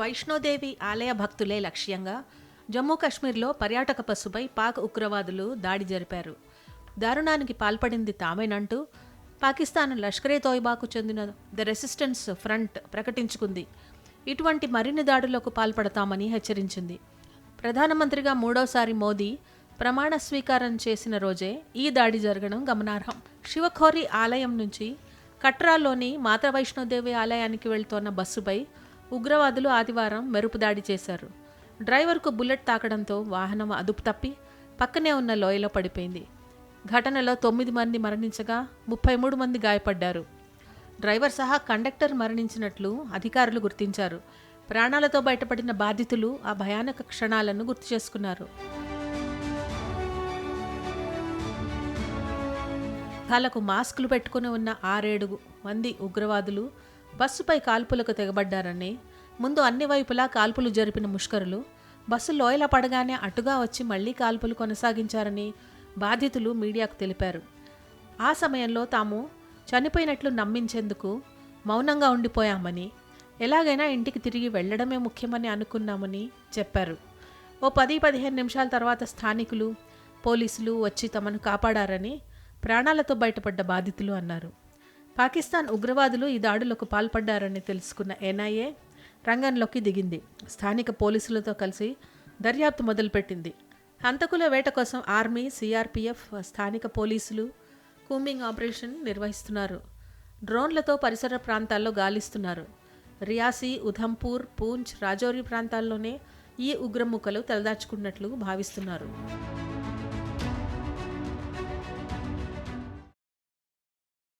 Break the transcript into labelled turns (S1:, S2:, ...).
S1: వైష్ణోదేవి ఆలయ భక్తులే లక్ష్యంగా జమ్మూ కాశ్మీర్లో పర్యాటక బస్సుపై పాక్ ఉగ్రవాదులు దాడి జరిపారు. దారుణానికి పాల్పడింది తామేనంటూ పాకిస్తాన్ లష్కరే తోయిబాకు చెందిన ద రెసిస్టెన్స్ ఫ్రంట్ ప్రకటించుకుంది. ఇటువంటి మరిన్ని దాడులకు పాల్పడతామని హెచ్చరించింది. ప్రధానమంత్రిగా మూడోసారి మోదీ ప్రమాణ స్వీకారం చేసిన రోజే ఈ దాడి జరగడం గమనార్హం. శివఖోరి ఆలయం నుంచి కట్రాలోని మాతా వైష్ణోదేవి ఆలయానికి వెళ్తోన్న బస్సుపై ఉగ్రవాదులు ఆదివారం మెరుపు దాడి చేశారు. డ్రైవర్కు బుల్లెట్ తాకడంతో వాహనం అదుపు తప్పి పక్కనే ఉన్న లోయలో పడిపోయింది. ఘటనలో తొమ్మిది మంది మరణించగా ముప్పై మూడు మంది గాయపడ్డారు. డ్రైవర్ సహా కండక్టర్ మరణించినట్లు అధికారులు గుర్తించారు. ప్రాణాలతో బయటపడిన బాధితులు ఆ భయానక క్షణాలను గుర్తు చేసుకున్నారు. తలకు మాస్కులు పెట్టుకుని ఉన్న ఆరేడు మంది ఉగ్రవాదులు బస్సుపై కాల్పులకు తెగబడ్డారని ముందు అన్ని వైపులా కాల్పులు జరిపిన ముష్కరులు బస్సు లోయల పడగానే అటుగా వచ్చి మళ్ళీ కాల్పులు కొనసాగించారని బాధితులు మీడియాకు తెలిపారు. ఆ సమయంలో తాము చనిపోయినట్లు నమ్మించేందుకు మౌనంగా ఉండిపోయామని ఎలాగైనా ఇంటికి తిరిగి వెళ్ళడమే ముఖ్యమని అనుకున్నామని చెప్పారు. ఓ పది పదిహేను నిమిషాల తర్వాత స్థానికులు పోలీసులు వచ్చి తమను కాపాడారని ప్రాణాలతో బయటపడ్డ బాధితులు అన్నారు. పాకిస్తాన్ ఉగ్రవాదులు ఈ దాడులకు పాల్పడ్డారని తెలుసుకున్న ఎన్ఐఏ రంగంలోకి దిగింది. స్థానిక పోలీసులతో కలిసి దర్యాప్తు మొదలుపెట్టింది. హంతకుల వేట కోసం ఆర్మీ సిఆర్పిఎఫ్ స్థానిక పోలీసులు కూంబింగ్ ఆపరేషన్ నిర్వహిస్తున్నారు. డ్రోన్లతో పరిసర ప్రాంతాల్లో గాలిస్తున్నారు. రియాసీ ఉధంపూర్ పూంచ్ రాజౌరి ప్రాంతాల్లోనే ఈ ఉగ్రముక్కలు తలదాచుకున్నట్లు భావిస్తున్నారు.